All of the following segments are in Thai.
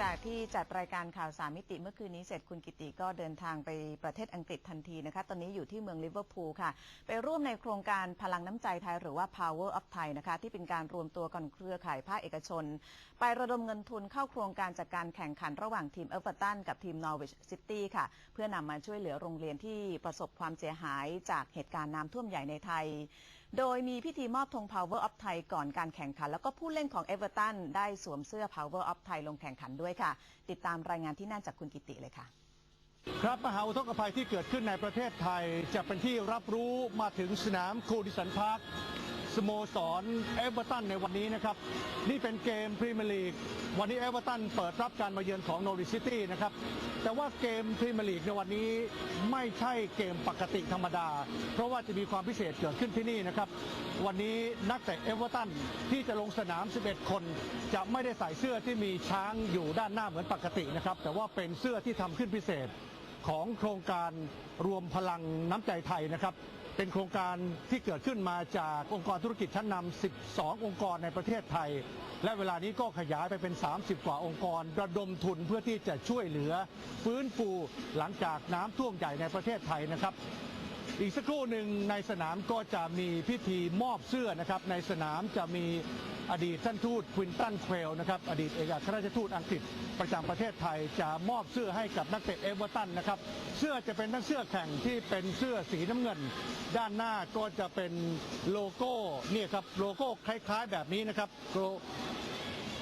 จากที่จัดรายการข่าวสามมิติเมื่อคืนนี้เสร็จคุณกิติก็เดินทางไปประเทศอังกฤษทันทีนะคะ ตอนนี้อยู่ที่เมืองลิเวอร์พูลค่ะ ไปร่วมในโครงการพลังน้ำใจไทยหรือว่า Power of Thai นะคะ ที่เป็นการรวมตัวกันเครือข่ายภาคเอกชน ไประดมเงินทุนเข้าโครงการจัดการแข่งขันระหว่างทีมเอเวอร์ตันกับทีมนอร์วิชซิตี้ค่ะ เพื่อนำมาช่วยเหลือโรงเรียนที่ประสบความเสียหายจากเหตุการณ์น้ำท่วมใหญ่ในไทยโดยมีพิธีมอบธง Power of Thai ก่อนการแข่งขัน แล้วก็ผู้เล่นของเอเวอร์ตันได้สวมเสื้อ Power of Thai ลงแข่งขันด้วยค่ะ ติดตามรายงานที่นั่นจากคุณกิติเลยค่ะ ครับมหาอุทกภัยที่เกิดขึ้นในประเทศไทย จะเป็นที่รับรู้มาถึงสนามคูดิสันพาร์ค สโมสรเอเวอร์ตันในวันนี้นะครับ นี่เป็นเกมพรีเมียร์ลีกวันนี้เอเวอร์ตันเปิดรับการมาเยือนของโนริซิตี้นะครับ แต่ว่าเกมพรีเมียร์ลีกในวันนี้ไม่ใช่เกมปกติธรรมดา เพราะว่าจะมีความพิเศษเกิดขึ้นที่นี่นะครับ วันนี้นักเตะเอเวอร์ตันที่จะลงสนาม 11 คน จะไม่ได้ใส่เสื้อที่มีช้างอยู่ด้านหน้าเหมือนปกตินะครับ แต่ว่าเป็นเสื้อที่ทำขึ้นพิเศษของโครงการรวมพลังน้ำใจไทยนะครับ เป็นโครงการที่เกิดขึ้นมาจากองค์กรธุรกิจชั้นนำ12 องค์กรในประเทศไทย และเวลานี้ก็ขยายไปเป็น 30 กว่าองค์กร ระดมทุนเพื่อที่จะช่วยเหลือ ฟื้นฟูหลังจากน้ำท่วมใหญ่ในประเทศไทยนะครับ อีกสักครู่หนึ่งในสนามก็จะมีพิธีมอบเสื้อนะครับ ในสนามจะมีอดีตท่านทูตควินตันเควลนะครับอดีตเอกอัครราชทูตอังกฤษประจำประเทศไทยจะมอบเสื้อให้กับนักเตะเอเวอร์ตันนะครับเสื้อจะเป็นทั้งเสื้อแข่งที่เป็นเสื้อสีน้ำเงิน ด้านหน้าก็จะเป็นโลโก้เนี่ยครับโลโก้คล้ายๆแบบนี้นะครับ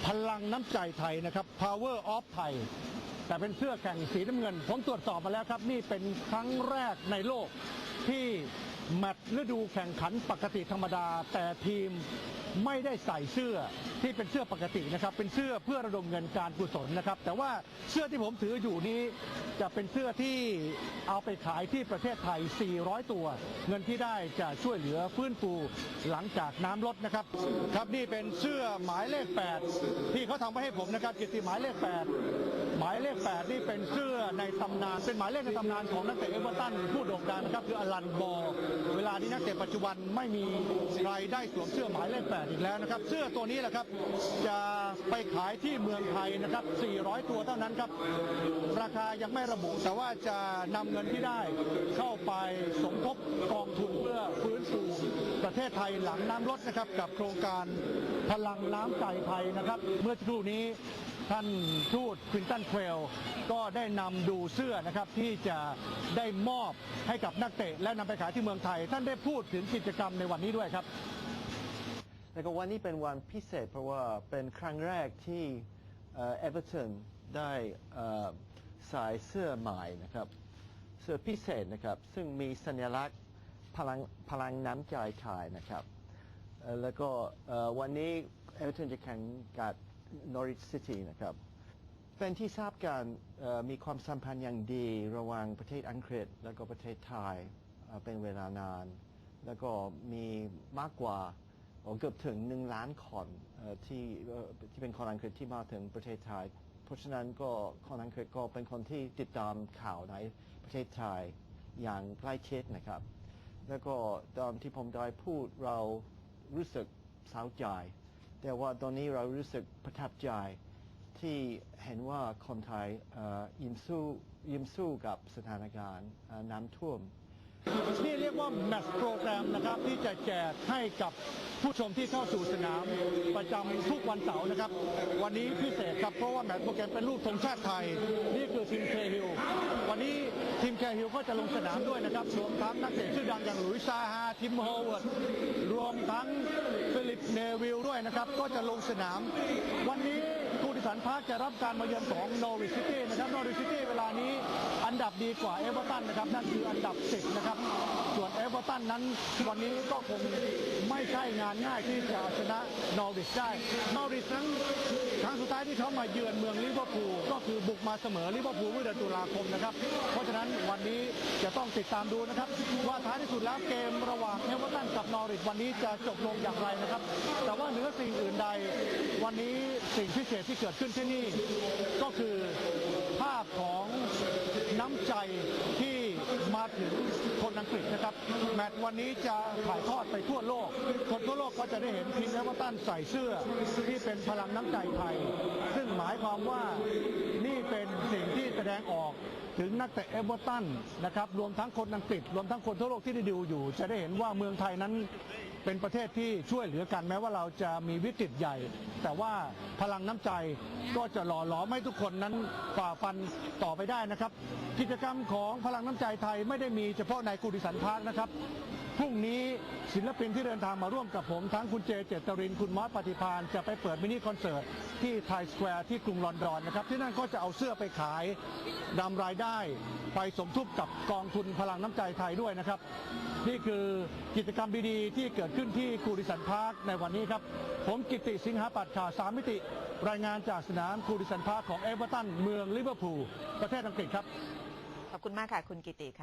พลังน้ำใจไทยนะครับ Power of Thai แต่เป็นเสื้อแข่งสีน้ำเงิน ผมตรวจสอบมาแล้วครับ นี่เป็นครั้งแรกในโลก ที่แมตช์ฤดูแข่งขันปกติธรรมดา แต่ทีมไม่ได้ใส่เสื้อที่เป็นเสื้อปกตินะครับ เป็นเสื้อเพื่อระดมเงินการกุศลนะครับ แต่ว่าเสื้อที่ผมถืออยู่นี้จะเป็นเสื้อที่เอาไปขายที่ประเทศไทย 400 ตัว เงินที่ได้จะช่วยเหลือฟื้นฟูหลังจากน้ำลดนะครับ ครับนี่เป็นเสื้อหมายเลข 8 ที่เขาทำไว้ให้ผมนะครับกิตติหมายเลข 8 มายเลข 8 นี่เป็นเสื้อในตำนาน เป็นหมายเลขในตำนานของนักเตะเอเวอร์ตันผู้โด่งดังนะครับคืออลันบอลเวลานี้นักเตะปัจจุบันไม่มีใครได้สวมเสื้อหมายเลข 8 อีกแล้วนะครับ เสื้อตัวนี้แหละครับจะไปขายที่เมืองไทยนะครับ 400 ตัวเท่านั้นครับ ราคายังไม่ระบุ แต่ว่าจะนำเงินที่ได้เข้าไปสมทบกองทุนเพื่อฟื้นฟูประเทศไทยหลังน้ำลดนะครับกับโครงการพลังน้ำใจไทยนะครับ เมื่อสักครู่นี้ ท่านทูตควินตันเควลก็ได้นำดูเสื้อนะครับที่จะได้มอบให้กับนักเตะ และนำไปขายที่เมืองไทย ท่านได้พูดถึงกิจกรรมในวันนี้ด้วยครับแล้วก็วันนี้เป็นวันพิเศษเพราะว่าเป็นครั้งแรกที่เอเวอร์ตันได้เอ่อใส่เสื้อใหม่นะครับ เสื้อพิเศษนะครับ ซึ่งมีสัญลักษณ์พลังพลังน้ำใจไทยนะครับ แล้วก็วันนี้ เอเวอร์ตันจะแข่งกับนอริ h ซิตี้นะครับ เป็นที่ทราบกันมีความสัมพันธ์อย่างดีระหว่างประเทศอังกฤษ แล้วก็ประเทศไทยเป็นเวลานาน แล้วก็มีมากกว่าเกือบถึงหนึ่งล้านคนเอ่อที่ที่เป็นคนอังกฤษที่มาถึงประเทศไทย เพราะฉะนั้นก็คนอังกฤษก็เป็นคนที่ติดตามข่าวในประเทศไทยอย่างใกล้ชิดนะครับ แล้วก็ตอนที่ผมได้พูดเรารู้สึกเศร้าใจ แต่ว่าตอนนี้เรารู้สึกประทับใจที่เห็นว่าคนไทยยิ้มสู้ยิ้มสู้กับสถานการณ์น้ำท่วมนี่เรียกว่าแมตช์โปรแกรมนะครับที่จะแจกให้กับผู้ชมที่เข้าสู่สนามประจำทุกวันเสาร์นะครับ วันนี้พิเศษครับเพราะว่าแมตช์โปรแกรมเป็นรูปธงชาติไทย นี่คือทีมเคฮิลวันนี้ทีมเคฮิลก็จะลงสนามด้วยนะครับรวมทั้งนักเตะชื่อดังอย่างหลุยส์ซาฮา ทิมโฮเวิร์ดรวมทั้ง เนวิลด้วยนะครับ ก็จะลงสนาม วันนี้ สันพาร์คจะรับการมาเยือนของนอริซิตี้นะครับนอริซิตี้เวลานี้อันดับดีกว่าเอเวอร์ตันนะครับนั่นคืออันดับ 10 นะครับ ส่วนเอเวอร์ตันนั้นวันนี้ก็คงไม่ใช่งานง่ายที่จะชนะนอริสได้นอริสนั้นครั้งสุดท้ายที่เขามาเยือนเมืองลิเวอร์พูลก็คือบุกมาเสมอลิเวอร์พูลเมื่อเดือนตุลาคมนะครับ เพราะฉะนั้นวันนี้จะต้องติดตามดูนะครับ ว่าท้ายที่สุดแล้วเกมระหว่างเอเวอร์ตันกับนอริสวันนี้จะจบลงอย่างไรนะครับ แต่ว่าเหนือสิ่งอื่นใด นนี้สิ่งพิเศษที่เกิดขึ้นที่นี่ ก็คือภาพของน้ำใจที่มาถึงคนอังกฤษนะครับ แมตช์วันนี้จะถ่ายทอดไปทั่วโลก คนทั่วโลกก็จะได้เห็นทีมเอเวอร์ตันใส่เสื้อที่เป็นพลังน้ำใจไทย ซึ่งหมายความว่านี่เป็นสิ่งที่แสดงออกถึงนักเตะเอเวอร์ตันนะครับรวมทั้งคนอังกฤษ รวมทั้งคนทั่วโลกที่ได้ดูอยู่ จะได้เห็นว่าเมืองไทยนั้นเป็นประเทศที่ช่วยเหลือกันแม้ว่าเราจะมีวิกฤตใหญ่ แต่ว่าพลังน้ำใจก็จะหล่อหลอมให้ทุกคนนั้นฝ่าฟันต่อไปได้นะครับ กิจกรรมของพลังน้ำใจไทยไม่ได้มีเฉพาะในกุดิสันพาร์คนะครับ พรุ่งนี้ศิลปินที่เดินทางมาร่วมกับผม ทั้งคุณเจเจตริน คุณมอสปฏิพานจะไปเปิดมินิคอนเสิร์ตที่ไทสแควร์ที่กรุงลอนดอนนะครับ ที่นั่นก็จะเอาเสื้อไปขายนำรายได้ ไปสมทบกับกองทุนพลังน้ำใจไทยด้วยนะครับ นี่คือกิจกรรมดีๆ ที่เกิดขึ้นที่กูดิสันพาร์คในวันนี้ครับ ผมกิติสิงหาปัตข่าวสามมิติ รายงานจากสนามกูดิสันพาร์คของเอเวอร์ตันเมืองลิเวอร์พูลประเทศอังกฤษครับขอบคุณมากค่ะคุณกิติค่ะ